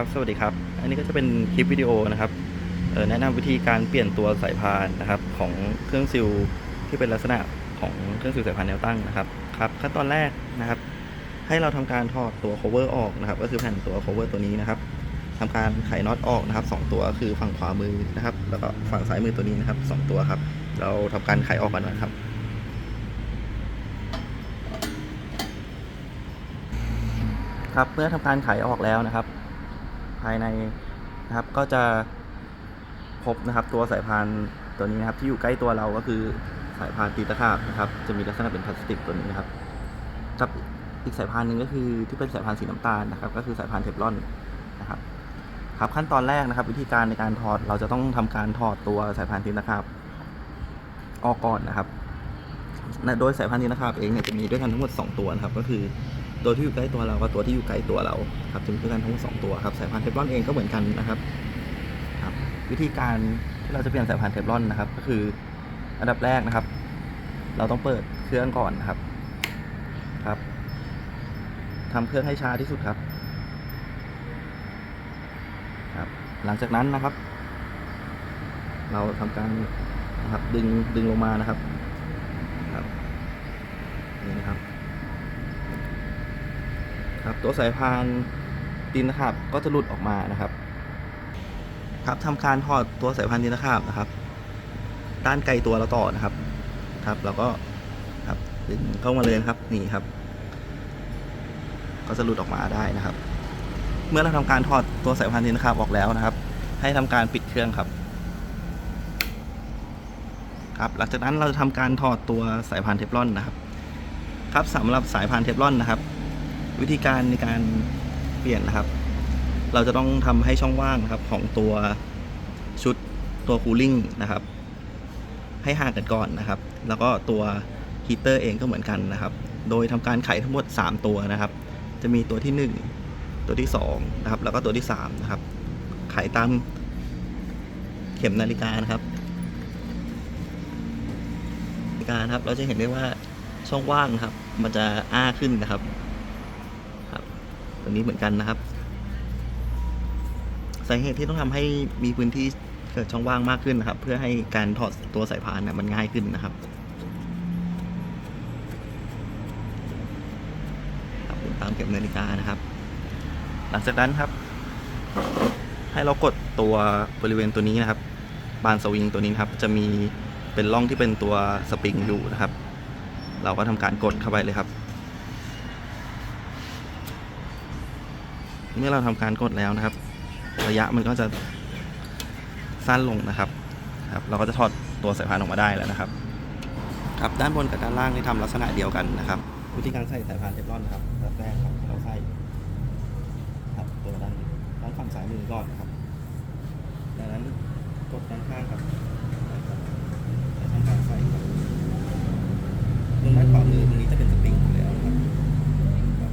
ครับ สวัสดีครับ อันนี้ก็จะเป็นคลิปวิดีโอนะครับแนะนำวิธีการเปลี่ยนตัวสายพานนะครับของเครื่องซิลที่เป็นลักษณะของเครื่องซิลสายพานแนวตั้งนะครับครับขั้นตอนแรกนะครับ ให้เราทำการถอดตัว cover ออกนะครับ ก็คือแผ่นตัว cover ตัวนี้นะครับทำการไขน็อตออกนะครับสองตัวคือฝั่งขวามือนะครับ แล้วก็ฝั่งซ้ายมือตัวนี้นะครับสองตัวครับ เราทำการไขออกกันนะครับครับเมื่อทำการไขออกแล้วนะครับ ภายในนะครับ ก็จะพบนะครับตัวสายพานตัวนี้นะครับที่อยู่ใกล้ตัวเราก็คือสายพานตีตะขาบนะครับ จะมีลักษณะเป็นพลาสติกตัวนี้นะครับกับอีกสายพานหนึ่งก็คือที่เป็นสายพานสีน้ำตาลนะครับ ก็คือสายพานเทฟลอนนะครับครับขั้นตอนแรกนะครับ วิธีการในการถอดเราจะต้องทำการถอดตัวสายพานตีตะขาบออกก่อนนะครับ โดยสายพานตีตะขาบเองเนี่ยจะมีด้วยกันทั้งหมด 2 ตัวนะครับ ก็คือ ตัวที่อยู่ใกล้ตัวเรากับตัวที่อยู่ไกลตัวเราครับจะมีด้วยกันทั้งสองตัวครับสายพานเทฟลอนเองก็เหมือนกันนะครับครับ วิธีการที่เราจะเปลี่ยนสายพานเทฟลอนนะครับ ก็คืออันดับแรกนะครับ เราต้องเปิดเครื่องก่อนนะครับครับทำเครื่องให้ช้าที่สุดครับครับ หลังจากนั้นนะครับ เราทำการนะครับดึงดึงลงมานะครับครับนี่นะครับ ครับตัวสายพานดินตะขาบก็จะหลุดออกมานะครับ ครับทำการถอดตัวสายพานดินตะขาบนะครับ ด้านไกลตัวเราต่อนะครับ ครับแล้วก็ครับดึงเข้ามาเลยนครับนี่ครับ ก็จะหลุดออกมาได้นะครับ เมื่อเราทำการถอดตัวสายพานดินตะขาบออกแล้วนะครับ ให้ทำการปิดเครื่องครับ ครับหลังจากนั้นเราจะทำการถอดตัวสายพานเทฟลอนนะครับ ครับสำหรับสายพานเทฟลอนนะครับ วิธีการในการเปลี่ยนนะครับ เราจะต้องทำให้ช่องว่างนะครับของตัวชุดตัวคูลิ่งนะครับ ให้ห่างกันก่อนนะครับ แล้วก็ตัวฮีเตอร์เองก็เหมือนกันนะครับ โดยทำการไขทั้งหมด 3 ตัวนะครับ จะมีตัวที่ 1 ตัวที่2นะครับ แล้วก็ตัวที่3นะครับ ไขตามเข็มนาฬิกานะครับนาฬิกานะครับ เราจะเห็นได้ว่าช่องว่างนะครับ มันจะอ้าขึ้นนะครับ ตัวนี้เหมือนกันนะครับสาเหตุที่ต้องทำให้มีพื้นที่เกิดช่องว่างมากขึ้นนะครับ เพื่อให้การถอดตัวสายพานนะมันง่ายขึ้นนะครับครับผมตามเก็บนาฬิกานะครับ หลังจากนั้นครับ ให้เรากดตัวบริเวณตัวนี้นะครับ บานสวิงตัวนี้นครับจะมีเป็นร่องที่เป็นตัวสปริงอยู่นะครับ เราก็ทำการกดเข้าไปเลยครับ เมื่อเราทำการกดแล้วนะครับ ระยะมันก็จะสั้นลงนะครับครับ เราก็จะถอดตัวสายพานออกมาได้แล้วนะครับ ครับด้านบนกับด้านล่างนี่ทำลักษณะเดียวกันนะครับ วิธีการใส่สายพานเทฟลอนนะครับแบบแรกครับเราใส่ครับตัวด้านด้านฝั่งซ้ายมือก่อนนะครับจากนั้นกดด้านข้างครับแล้วทำการใส่ครับตรงด้านขวามือตรงนี้จะเป็นสปริงอยู่แล้วนะครับ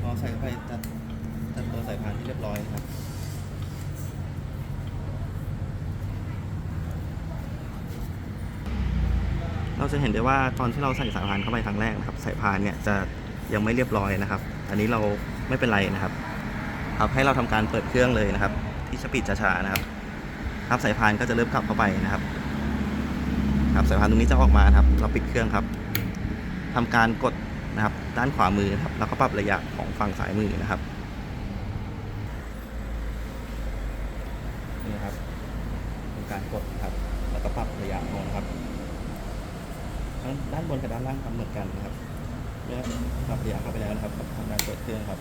พอใส่เข้าไปจัดจัดตัวสายพานที่เรียบร้อยนะครับ เรา จะเห็นได้ว่าตอนที่เราใส่สายพานเข้าไปครั้งแรกนะครับสายพานเนี่ยจะยังไม่เรียบร้อยนะครับ อันนี้เราไม่เป็นไรนะครับครับให้เราทำการเปิดเครื่องเลยนะครับ ที่สปีดช้าๆนะครับครับสายพานก็จะเริ่มขับเข้าไปนะครับครับสายพานตรงนี้จะออกมาครับ เราปิดเครื่องครับทำการกดนะครับ ด้านขวามือครับแล้วก็ปรับระยะของฝั่งซ้ายมือนะครับนี่ครับเป็นการกดครับ แล้วก็ปรับระยะลงนะครับ ทั้งด้านบนกับด้านล่างทำเหมือนกันนะครับเมื่อปรับระยะเข้าไปแล้วนะครับทำการเปิดเครื่องครับ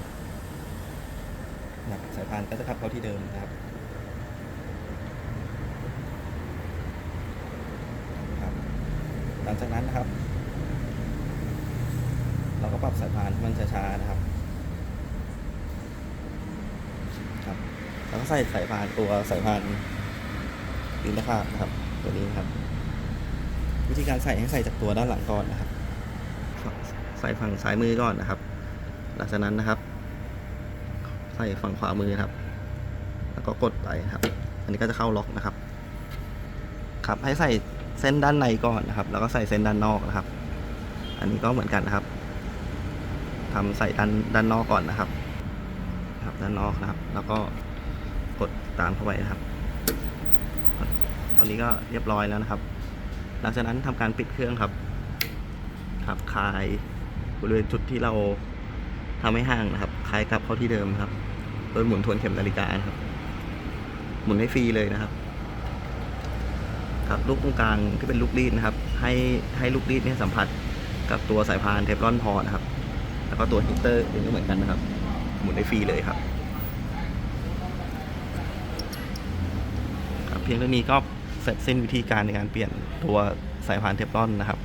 สายพานก็จะขับเข้าที่เดิมนะครับหลังจากนั้นนะครับ เราก็ปรับสายพานให้มันช้าๆนะครับครับแล้วก็ใส่สายพานตัวสายพานดินตะขาบนะครับ ตัวนี้ครับ วิธีการใส่ให้ใส่จากตัวด้านหลังก่อนนะครับ ใส่ฝั่งซ้ายมือก่อนนะครับ หลังจากนั้นนะครับ ใส่ฝั่งขวามือครับ แล้วก็กดไปครับ อันนี้ก็จะเข้าล็อกนะครับ ครับให้ใส่เส้นด้านในก่อนนะครับ แล้วก็ใส่เส้นด้านนอกนะครับ อันนี้ก็เหมือนกันนะครับทำใส่ด้านด้านนอกก่อนนะครับ ครับด้านนอกนะครับ แล้วก็กดตามเข้าไปนะครับ ตอนนี้ก็เรียบร้อยแล้วนะครับ หลังจากนั้นทำการปิดเครื่องครับครับคลายบริเวณจุดที่เราทำให้ห่างนะครับคลายกลับเข้าที่เดิมครับ โดยหมุนทวนเข็มนาฬิกานะครับ หมุนให้ฟรีเลยนะครับครับลูกตรงกลางที่เป็นลูกรีดนะครับ ให้ให้ลูกรีดเนี่ยสัมผัสกับตัวสายพานเทฟลอนพอนะครับ แล้วก็ตัวฮีเตอร์เองก็เหมือนกันนะครับ หมุนได้ฟรีเลยครับครับเพียงเท่านี้ก็ เสร็จสิ้นวิธีการในการเปลี่ยนตัวสายพานเทฟลอนนะครับ